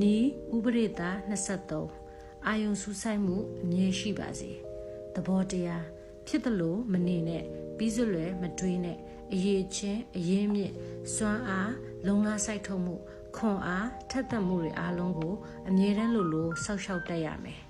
နီဥပရိတာ23အာယုံစူးဆိုင်မှုအမြဲရှိပါစေသဘောတရားဖြစ်တယ်လို့မနေနဲ့ပြီးစွလွယ်မတွေးနဲ့အရေးချင်းအရေးမြင့်စွမ်းအားလုံလစိုက်ထုတ်မှုခွန်အားထက်သန်မှုတွေအားလုံးကိုအမြဲတမ်းလိုလိုစောက်ရှောက်တတ်ရမယ်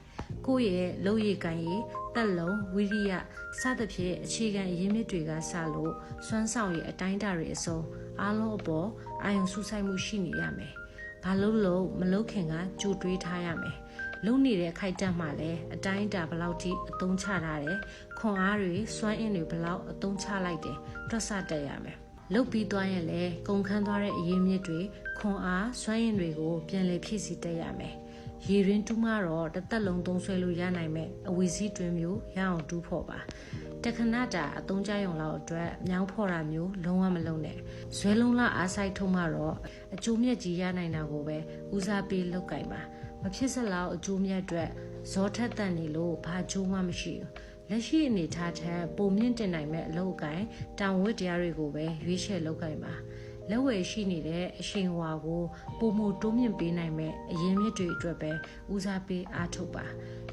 ကိုယ့်ရဲ့လုံရည်ကန်ရည်တက်လုံးဝိရိယစသဖြင့်အခြေခံအရင်းမြစ်တွေကစလို့စွမ်းဆောင်ရည်အတိုင်းအတာတွေအစုံအားလုံးအပေါ်အာယုံစူးစိုက်မှုရှိနေရမယ်။ ဘာလို့လို့မလုပ်ခင်ကကြိုတွေးထားရမယ်။လုံနေတဲ့အခိုက်အတန့်မှလည်းအတိုင်းအတာဘလောက်ထိအသုံးချထားတယ်။ခွန်အားတွေစွမ်းအင်တွေဘလောက်အသုံးချလိုက်တယ်တွက်ဆတတ်ရမယ်။လုတ်ပြီးသွားရင်လည်းကုန်ခန်းသွားတဲ့အရင်းမြစ်တွေခွန်အားစွမ်းအင်တွေကိုပြန်လည်ဖြည့်ဆည်းတတ်ရမယ်။ရေရင်းတူးမှတော့တစ်သက်လုံးသုံးဆွဲလို့ရနိုင်မဲ့အဝီစီးတွင်မျိုးရအောင်တူးဖို့ပါ တခဏတာအသုံးကြရုံလောက်အတွက်မြောင်းဖော်တာမျိုးလုံးဝမလုပ်နဲ့ဇွဲလုံးလာအားဆိုင်ထုံးမှတော့အကျိုးမြတ်ကြီးရနိုင်တာကိုပဲဦးစားပေးလုပ်ကြပါမဖြစ်စလောက်အကျိုးမြတ်အတွက်ဇောထက်တန်နေလို့ဘာကျိုးမှမရှိဘူးလက်ရှိအနေထားထက်ပုံမြင့်တင်နိုင်မဲ့အလုပ်အကိုင်တောင်ဝတ်တရားတွေကိုပဲရွေးချယ်လုပ်ကြပါ လက်ဝယ်ရှိနေတဲ့အရှင်ဝါကိုပုံမှုတိုးမြင့်ပေးနိုင်မဲ့အရင်မြစ်တွေအတွက်ပဲဦးစားပေးအားထုတ်ပါ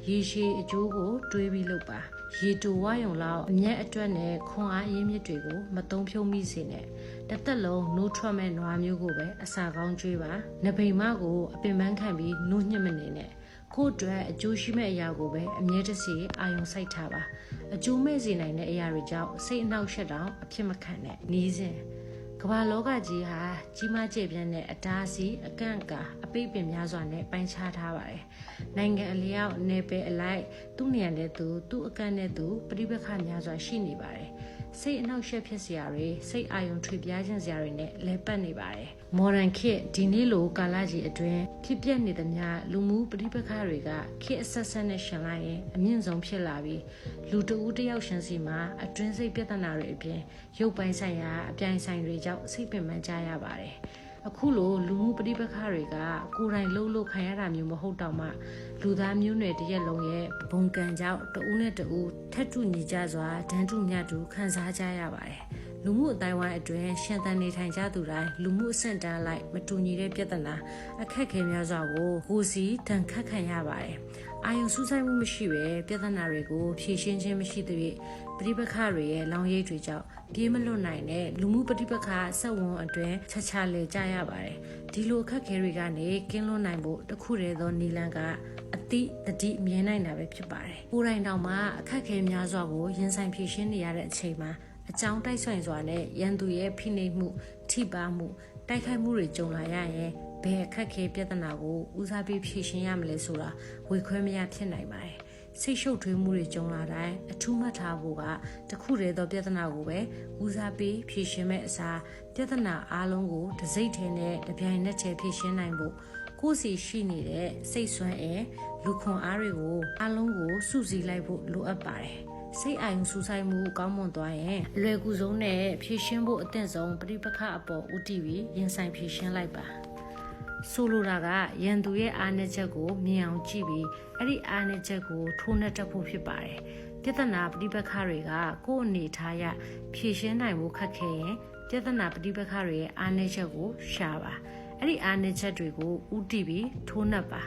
ရေရှည်အကျိုးကိုတွေးပြီးလုပ်ပါရေတူဝယုံလောက်အမျက်အတွက်နဲ့ခွန်အားအရင်းမြစ်တွေကိုမတုံဖြုံးမိစေနဲ့တစ်သက်လုံးနိုးထွက်မဲ့နွားမျိုးကိုပဲအစာကောင်းကျွေးပါနဘိမ်မကိုအပင်ပန်းခံပြီးနိုးညှစ်မနေနဲ့ကို့အတွက်အကျိုးရှိမဲ့အရာကိုပဲအမြဲတစေအာယုံစိုက်ထားပါအကျိုးမဲ့စေနိုင်တဲ့အရာတွေကြောင့်စိတ်အနှောက်အယှက်တောင်အဖြစ်မခံနဲ့နီးစဉ် ကမ္ဘာလောကကြီးဟာကြီးမားကျယ်ပြန့်တဲ့အတားအဆီးအကန့်အကာအပိတ်ပင်များစွာနဲ့ပိုင်းခြားထားပါတယ်။နိုင်ငံအလျောက်နယ်ပယ်အလိုက်သူ့နေရာနဲ့သူသူ့အကန့်နဲ့သူပြိပခါများစွာရှိနေပါတယ်။ စိတ်အနှောက်အယှက်ဖြစ်စရာတွေစိတ်အာရုံထွေပြားခြင်းစရာတွေနဲ့လဲပတ်နေပါတယ်။ modern ခေတ်ဒီနေ့လိုကာလကြီးအတွင်းဖြစ်ပျက်နေသမျှလူမှုပြိပခါတွေကခေတ်အဆက်ဆက်နဲ့ရှင်လိုက်ရင်အမြင့်ဆုံးဖြစ်လာပြီးလူတဦးတယောက်ရှင်စီမှာအတွင်းစိတ်ပြဿနာတွေအပြင်ရုပ်ပိုင်းဆိုင်ရာအပြိုင်ဆိုင်တွေကြောင့်စိတ်ပင်ပန်းကြရပါတယ်။ အခုလိုလူမှုပဋိပက္ခတွေကကိုယ်တိုင်လှုပ်လှုပ်ခံရတာမျိုးမဟုတ်တော့မှလူသားမျိုးနွယ်တစ်ရက်လုံးရဲ့ဘုံကံကြောင့်တဦးနဲ့တဦးထက်တူညီကြစွာဒန်းတူမြတ်တူခံစားကြရပါတယ်။လူမှုအတိုင်းဝိုင်းအတွင်းရှင်သန်နေထိုင်ကြသူတိုင်းလူမှုအဆင့်တန်းလိုက်မတူညီတဲ့ပြဿနာအခက်ခဲများစွာကိုကိုယ်စီတန်ခတ်ခံရပါတယ်။ အာယုံစူးစိုက်မှုမရှိပဲပြဿနာတွေကိုဖြေရှင်းခြင်းမရှိသဖြင့်ပဋိပက္ခတွေရဲ့လောင်ရိပ်တွေကြောင့်ပြေးမလွတ်နိုင်တဲ့လူမှုပဋိပက္ခဆက်ဝန်အတွင်းချက်ချလေကြရပါတယ်ဒီလိုအခက်ခဲတွေကနေကင်းလွတ်နိုင်ဖို့တခုတည်းသောနီလန်ကအတိတတိမြင်နိုင်တာပဲဖြစ်ပါတယ်ကိုယ်တိုင်တောင်မှအခက်ခဲများစွာကိုရင်ဆိုင်ဖြေရှင်းနေရတဲ့အချိန်မှာအကြောင်းတိုက်ဆိုင်စွာနဲ့ရန်သူရဲ့ဖိနှိပ်မှုထိပါမှုတိုက်ခိုက်မှုတွေကြုံလာရရင် ဘယ်အခက်ခဲပြဿနာကိုဦးစားပေးဖြေရှင်းရမလဲဆိုတာဝေခွဲမရဖြစ်နိုင်ပါတယ်စိတ်ရှုပ်ထွေးမှုတွေကြုံလာတိုင်းအထူးမှတ်ထားဖို့ကတခုတည်းသောပြဿနာကိုပဲဦးစားပေးဖြေရှင်းမဲ့အစားပြဿနာအလုံးကိုတစိမ့်ထဲနဲ့တပြိုင်နက်တည်းဖြေရှင်းနိုင်ဖို့ကိုယ်စီရှိနေတဲ့စိတ်ဆွမ်းအဲလူခွန်အားတွေကိုအလုံးကိုစုစည်းလိုက်ဖို့လိုအပ်ပါတယ်စိတ်အာရုံစူးစိုက်မှုကောင်းမွန်သွားရင်အလွယ်ကူဆုံးနဲ့ဖြည့်ရှင်းဖို့အသင့်ဆုံးပြိပခအပေါ်ဦးတည်ပြီးရင်ဆိုင်ဖြည့်ရှင်းလိုက်ပါ ဆိုလိုတာကရန်သူရဲ့အားနည်းချက်ကိုမြင်အောင်ကြည့်ပြီးအဲ့ဒီအားနည်းချက်ကိုထိုးနှက်တတ်ဖို့ဖြစ်ပါတယ်ပြဿနာပဋိပက္ခတွေကကိုယ့်အနေထားရဖြည့်ရှင်းနိုင်ဖို့ခက်ခဲရင်ပြဿနာပဋိပက္ခတွေရဲ့အားနည်းချက်ကိုရှာပါအဲ့ဒီအားနည်းချက်တွေကိုဥတီပြီးထိုးနှက်ပါ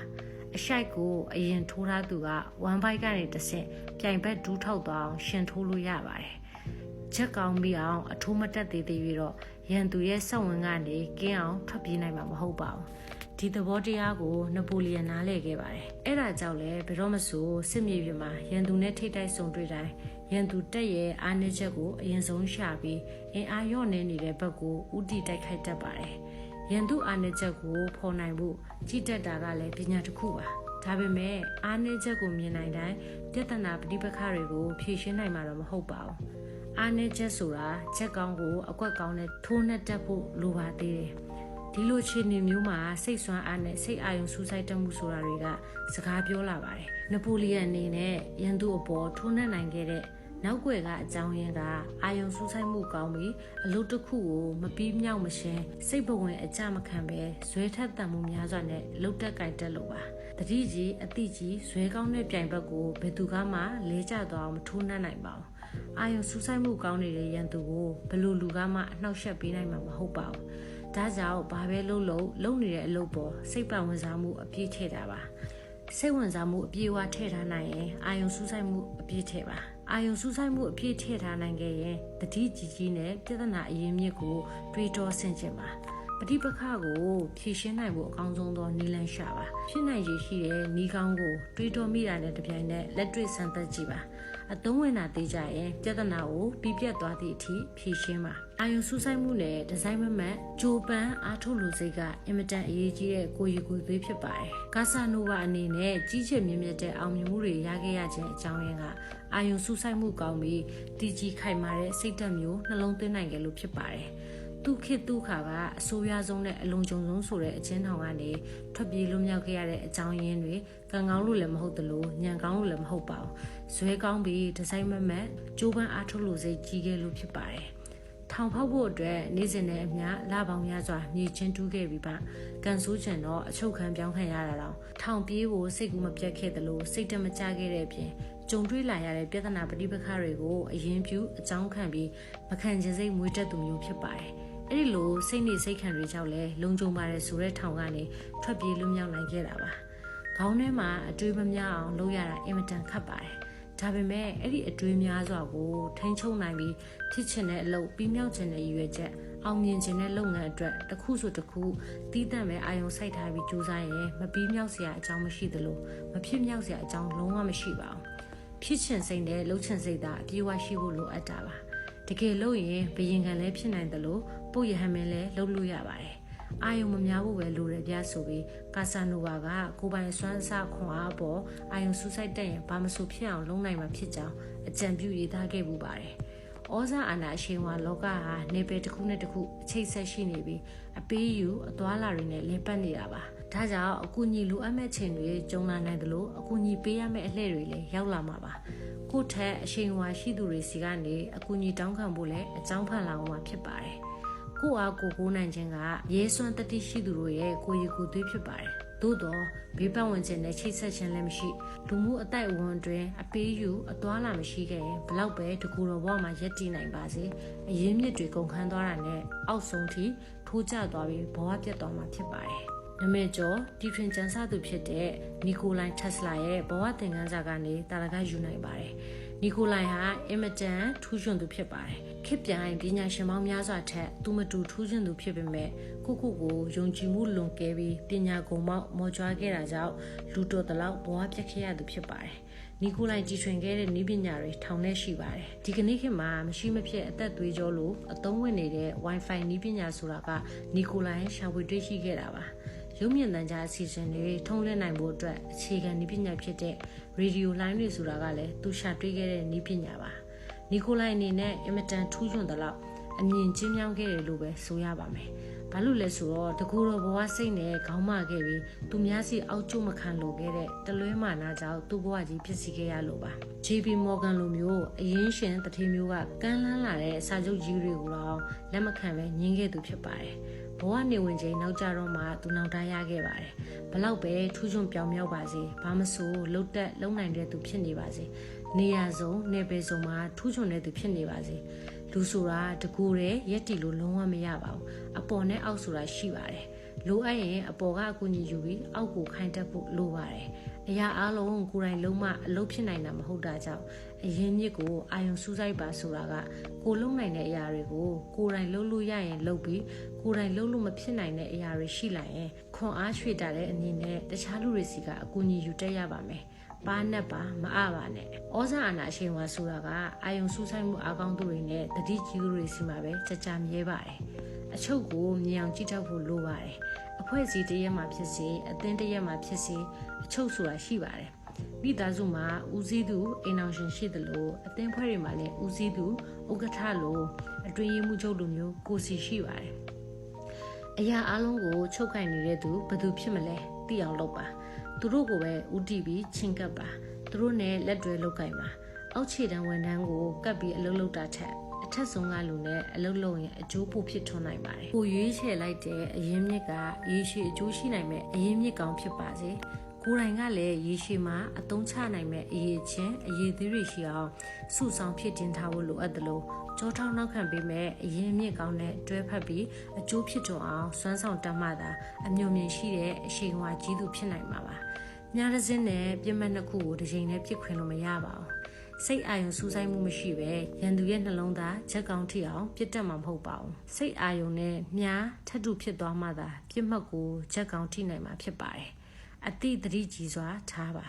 အရှိုက်ကိုအရင်ထိုးထားသူက1 byte ကနေတစ်ဆင့်ပြိုင်ဘက်ဒူးထောက်သွားအောင်ရှင်ထိုးလို့ရပါတယ် ချက်ကောင်းပြီးအောင်အထိုးမတက်သေးသေးပြီးတော့ရန်သူရဲ့စက်ဝင်ကနေကင်းအောင်ထွက်ပြေးနိုင်မှာမဟုတ်ပါဘူးဒီသဘောတရားကိုနပိုလီယန်နားလည်ခဲ့ပါတယ်အဲ့ဒါကြောင့်လဲဘယ်တော့မဆိုစစ်မြေပြင်မှာရန်သူနဲ့ထိတ်တိုက်ဆုံတွေ့တိုင်းရန်သူတက်ရဲ့အားနည်းချက်ကိုအရင်ဆုံးရှာပြီးအင်အားလျော့နေနေတဲ့ဘက်ကိုဥတီတိုက်ခိုက်တတ်ပါတယ်ရန်သူအားနည်းချက်ကိုဖော်နိုင်ဖို့ကြည်တက်တာကလည်းပညာတစ်ခုပါဒါပေမဲ့အားနည်းချက်ကိုမြင်နိုင်တိုင်းပြဿနာပဋိပက္ခတွေကိုဖြေရှင်းနိုင်မှာတော့မဟုတ်ပါဘူး အားနည်းချက်ဆိုတာချက်ကောင်းကိုအကွက်ကောင်းနဲ့ထိုးနှက်တတ်ဖို့လိုပါသေးတယ်ဒီလိုခြေနေမျိုးမှာစိတ်ဆွမ်းအားနဲ့စိတ်အာရုံစူးစိုက်တတ်မှုဆိုတာတွေကစကားပြောလာပါတယ်နပိုလီယန်အနေနဲ့ရန်သူအပေါ်ထိုးနှက်နိုင်ခဲ့တဲ့နောက်ွယ်ကအကြောင်းရင်းကအာယုံစူးစိုက်မှုကောင်းပြီးအလုပ်တစ်ခုကိုမပြီးမြောက်မရှင်းစိတ်ပဝင်အကြမခံပဲဇွဲထက်တန်မှုများစွာနဲ့လှုပ်တက်ကင်တက်လို့ပါတတိကြီးအတိကြီးဇွဲကောင်းတဲ့ပြိုင်ဘက်ကိုဘယ်သူကမှလဲကျသွားအောင်မထိုးနှက်နိုင်ပါဘူး အာယုံစူးစိုက်မှုကောင်းနေတဲ့ရန်သူကိုဘယ်လိုလူကမှအနှောက်ယှက်ပေးနိုင်မှာမဟုတ်ပါဘူးဒါကြောင့်ဘာပဲလုပ်လို့လုပ်နေတဲ့အလုပ်ပေါ်စိတ်ပတ်ဝင်စားမှုအပြည့်ထည့်တာပါစိတ်ဝင်စားမှုအပြည့်အဝထည့်ထားနိုင်ရင်အာယုံစူးစိုက်မှုအပြည့်ထည့်ပါအာယုံစူးစိုက်မှုအပြည့်ထည့်ထားနိုင်ခဲ့ရင်တတိကြီးကြီးနဲ့ပြဿနာအရင်းမြစ်ကိုတွေးတောဆင်ခြင်ပါ ပဋိပက္ခကိုဖြေရှင်းနိုင်ဖို့အကောင်းဆုံးသောနည်းလမ်းရှာပါဖြစ်နိုင်ရည်ရှိတဲ့နည်းကောင်းကိုတွေးတောမိတာနဲ့တပြိုင်နက်လက်တွေ့စမ်းသပ်ကြည့်ပါအသုံးဝင်တာသိကြရင်ပြဿနာကိုပြီးပြတ်သွားသည့်အထိဖြေရှင်းပါအာယုံစူးစိုက်မှုနဲ့ဒီဇိုင်းမမတ်ဂျိုပန်အားထုတ်လူစိတ်ကအင်မတန်အရေးကြီးတဲ့ကိုရီကိုသွေးဖြစ်ပါတယ်ကာဆာနိုဗာအနေနဲ့ကြီးကျယ်မြင့်မြတ်တဲ့အောင်မြင်မှုတွေရခဲ့ရခြင်းအကြောင်းရင်းကအာယုံစူးစိုက်မှုကောင်းပြီးတည်ကြည်ခိုင်မာတဲ့စိတ်ဓာတ်မျိုးနှလုံးသွင်းနိုင်ကြလို့ဖြစ်ပါတယ် သူခေတ်သူခါကအဆိုးရွားဆုံးနဲ့အလုံးကြုံဆုံးဆိုတဲ့အချင်းထောင်ကနေထွက်ပြေးလွတ်မြောက်ခဲ့ရတဲ့အကြောင်းရင်းတွေကံကောင်းလို့လည်းမဟုတ်သလိုညံကောင်းလို့လည်းမဟုတ်ပါဘူးဇွဲကောင်းပြီးဒီဇိုင်းမမတ်ကျိုးပန်းအားထုတ်လို့စိတ်ကြီးခဲ့လို့ဖြစ်ပါတယ်ထောင်ဖောက်ဖို့အတွက်နေ့စဉ်နဲ့အမျှလပေါင်းရစွာမြေချင်းတူးခဲ့ပြီးပါကန်ဆိုးချင်တော့အချုပ်ခံပြောင်းခံရတာတော့ထောင်ပြေးဖို့စိတ်ကူမပြတ်ခဲ့သလိုစိတ်တမကြခဲ့တဲ့အပြင်ကြုံတွေ့လာရတဲ့ပြဿနာပဋိပက္ခတွေကိုအရင်ပြုအကြောင်းခံပြီးမခံချင်စိတ်မွေးတတ်သူမျိုးဖြစ်ပါတယ် အဲ့ဒီလိုစိတ်နေစိတ်ခံတွေကြောင့်လဲလုံခြုံပါတယ်ဆိုတဲ့ထောင်ကနေထွက်ပြေးလွတ်မြောက်နိုင်ခဲ့တာပါခေါင်းထဲမှာအတွေးမများအောင်လုပ်ရတာအင်မတန်ခက်ပါတယ်ဒါပေမဲ့အဲ့ဒီအတွေးများစွာကိုထိန်းချုပ်နိုင်ပြီးဖြစ်ချင်တဲ့အလုပ်ပြီးမြောက်ချင်တဲ့ရည်ရွယ်ချက်အောင်မြင်ခြင်းတဲ့လုပ်ငန်းအတွက်တစ်ခုဆိုတစ်ခုတီးတန့်ပဲအာယုံစိုက်ထားပြီးကြိုးစားရင်မပြီးမြောက်စရာအကြောင်းမရှိသလိုမဖြစ်မြောက်စရာအကြောင်းလုံးဝမရှိပါဘူးဖြစ်ချင်စိတ်နဲ့လှုပ်ချင်စိတ်သာအပြေးအဝရှိဖို့လိုအပ်တာပါတကယ်လို့ရင်ဘယင်ခံလည်းဖြစ်နိုင်တယ်လို့ ပို့ရဟမင်းလည်းလှုပ်လို့ရပါတယ်အာယုံမများဖို့ပဲလိုတယ်ပြဆိုပြီးကာဆာနိုဗာကကိုပိုင်စွမ်းစားခွန်အားပေါ်အာယုံဆူဆိုက်တက်ရင်ဘာမဆိုဖြစ်အောင်လုပ်နိုင်မှာဖြစ်ကြောင်းအကြံပြုရေးသားခဲ့ပူပါတယ်။ဩဇာအာဏာအရှိန်ဝါလောကဟာနေပယ်တစ်ခုနဲ့တစ်ခုအချိတ်ဆက်ရှိနေပြီးအပေးယူအသွာလာတွေနဲ့လင်းပတ်နေတာပါ။ဒါကြောင့်အကူအညီလိုအပ်မဲ့ချိန်တွေကြုံလာနိုင်တယ်လို့အကူအညီပေးရမယ့်အလှည့်တွေလည်းရောက်လာမှာပါ။ကိုယ့်ထက်အရှိန်ဝါရှိသူတွေစီကနေအကူအညီတောင်းခံဖို့လည်းအကြောင်းဖန်လာအောင်မှာဖြစ်ပါတယ်။ ကိုအားကိုကိုနိုင်ခြင်းကရဲစွမ်းတတိရှိသူတို့ရဲ့ကိုရီကိုသွေးဖြစ်ပါတယ်။သို့တော့ဘေးပတ်ဝန်းကျင်နဲ့ချိတ်ဆက်ခြင်းလည်းမရှိလူမှုအတိုက်အဝန်တွင်အပေးယူအသွာလာမရှိခဲ့ရင်ဘလောက်ပဲတကူတော်ဘဝမှာရက်တည်နိုင်ပါစေအရင်းမြစ်တွေကုန်ခန်းသွားတာနဲ့အောက်ဆုံးထိထိုးကျသွားပြီးဘဝပြတ်သွားမှာဖြစ်ပါတယ်။နမေကျော်တီထွင်ကျန်းစာသူဖြစ်တဲ့နီကိုလိုင်တက်စလာရဲ့ဘဝသင်ခန်းစာကနေတာလကယူနိုင်ပါတယ်။ နီကိုလိုင်ဟာအင်မတန်ထူးချွန်သူဖြစ်ပါတယ်။ခေတ်ပြိုင်ပညာရှင်ပေါင်းများစွာထက်သူမတူထူးချွန်သူဖြစ်ပေမဲ့ကိုကိုကိုယုံကြည်မှုလွန်ကဲပြီးပညာကုံမောက်မော်ကြွားခဲ့တာကြောင့်လူတော်တလောက်ဘဝပြတ်ခဲ့ရသူဖြစ်ပါတယ်။နီကိုလိုင်ကြီးထွင်ခဲ့တဲ့နည်းပညာတွေထောင်ထဲရှိပါတယ်။ဒီကနေ့ခေတ်မှာမရှိမဖြစ်အသက်သွေးကြောလို့အသုံးဝင်နေတဲ့ Wi-Fi နည်းပညာဆိုတာကနီကိုလိုင်ရှာဖွေတွေ့ရှိခဲ့တာပါ။ ရုပ်မြင်သံကြားအစီအစဉ်တွေထုံးလွှင့်နိုင်ဖို့အတွက်အခြေခံနည်းပညာဖြစ်တဲ့ရေဒီယိုလိုင်းတွေဆိုတာကလည်းသူရှာတွေ့ခဲ့တဲ့နည်းပညာပါနီကိုလိုင်အနေနဲ့အင်မတန်ထူးချွန်သလောက်အမြင်ချင်းမြောင်းခဲ့တယ်လို့ပဲဆိုရပါမယ်ဘာလို့လဲဆိုတော့တကူတော်ဘဝစိတ်နဲ့ခေါင်းမခဲ့ပြီးသူများစီအောက်ကျမခံလိုခဲ့တဲ့တလွဲမာနာကြောင့်သူ့ဘဝကြီးဖြစ်စီခဲ့ရလို့ပါ JP Morgan လိုမျိုးအရင်းရှင်တထေမျိုးကကမ်းလှမ်းလာတဲ့စာချုပ်ကြီးတွေကိုတော့လက်မခံပဲညင်းခဲ့သူဖြစ်ပါတယ် ဘဝနေဝင်ချိန်နောက်ကြတော့မှသူနောက်တန်းရခဲ့ပါတယ်ဘလောက်ပဲထူးချွန်ပြောင်မြောက်ပါစေဘာမဆိုလှုပ်တက်လုံနိုင်တဲ့သူဖြစ်နေပါစေနေရာစုံနေပယ်စုံမှာထူးချွန်တဲ့သူဖြစ်နေပါစေလူဆိုတာတကူတဲ့ရက်တီလို့လုံးဝမရပါဘူးအပေါ်နဲ့အောက်ဆိုတာရှိပါတယ် လိုအပ်ရင်အပေါ်ကအကူအညီယူပြီးအောက်ကိုခိုင်းတက်ဖို့လိုပါတယ်အရာအလုံးကိုယ်တိုင်လုံးမအလုပ်ဖြစ်နိုင်တာမဟုတ်တာကြောင့်အရင်မြစ်ကိုအာယုံစူးစိုက်ပါဆိုတာကကိုလုံးနိုင်တဲ့အရာတွေကိုကိုယ်တိုင်လုပ်လို့ရရင်လုပ်ပြီးကိုယ်တိုင်လုပ်လို့မဖြစ်နိုင်တဲ့အရာတွေရှိလာရင်ခွန်အားရွှေ့တာတဲ့အနေနဲ့တခြားလူတွေစီကအကူအညီယူတက်ရပါမယ်ပါနဲ့ပါမအပါနဲ့ဩဇာအာဏာအရှိန်ဝါဆိုတာကအာယုံစူးစိုက်မှုအကောင်းသူတွေနဲ့တတိကြီးသူတွေစီမှာပဲကြကြမြဲပါတယ် အချုပ်ကိုမြင်အောင်ကြည့်တတ်ဖို့လိုပါတယ်အဖွဲ့အစည်းတရက်မှာဖြစ်စေအသင်းတရက်မှာဖြစ်စေအချုပ်ဆိုတာရှိပါတယ်မိသားစုမှာဦးစီးသူအိမ်အောင်ရှင်ရှိသလိုအသင်းဖွဲ့တွေမှာလည်းဦးစီးသူဥက္ကဋ္ဌလိုအတွင်းရေးမှူးချုပ်လိုမျိုးကိုစီရှိပါတယ်အရာအလုံးကိုချုပ်ကင်နေတဲ့သူဘယ်သူဖြစ်မလဲသိအောင်လုပ်ပါသူတို့ကိုပဲဥတီပြီးချင်းကပ်ပါသူတို့နဲ့လက်တွဲလုပ်ကင်ပါအောက်ခြေတန်းဝန်ထမ်းကိုကပ်ပြီးအလုပ်လုပ်တာထက်အ ထက်ဆုံးကလူနဲ့အလုပ်လုပ်ရင်အကျိုးပိုဖြစ်ထွန်းနိုင်ပါတယ်။ကိုရွေးချယ်လိုက်တဲ့အရင်းမြစ်ကရေရှည်အကျိုးရှိနိုင်မဲ့အရင်းမြစ်ကောင်းဖြစ်ပါစေ။ကိုယ်တိုင်ကလည်းရေရှည်မှာအသုံးချနိုင်မဲ့အရေးချင်းအရေးသေးတွေရှိအောင်စုဆောင်ဖြစ်တင်ထားဖို့လိုအပ်တယ်လို့ကြောထောင်းနောက်ခံပေးမဲ့အရင်မြင့်ကောင်းတဲ့တွဲဖက်ပြီးအကျိုးဖြစ်တော်အောင်စွမ်းဆောင်တတ်မှသာအမျိုးမြင်ရှိတဲ့အရှိန်အဝါကြီးသူဖြစ်နိုင်မှာပါ။ညာတစ်စင်းနဲ့ပြစ်မှတ်နှစ်ခုကိုတစ်ချိန်နဲ့ပြစ်ခွင်လို့မရပါဘူး။ စိတ်အာယုံစူးစိုက်မှုမရှိပဲရန်သူရဲ့နှလုံးသားချက်ကောင်းထိအောင်ပြစ်တက်မှာမဟုတ်ပါဘူး။စိတ်အာယုံနဲ့မြားထပ်တူဖြစ်သွားမှသာပြစ်မှတ်ကိုချက်ကောင်းထိနိုင်မှာဖြစ်ပါတယ်။အတိတတိကြီးစွာထားပါ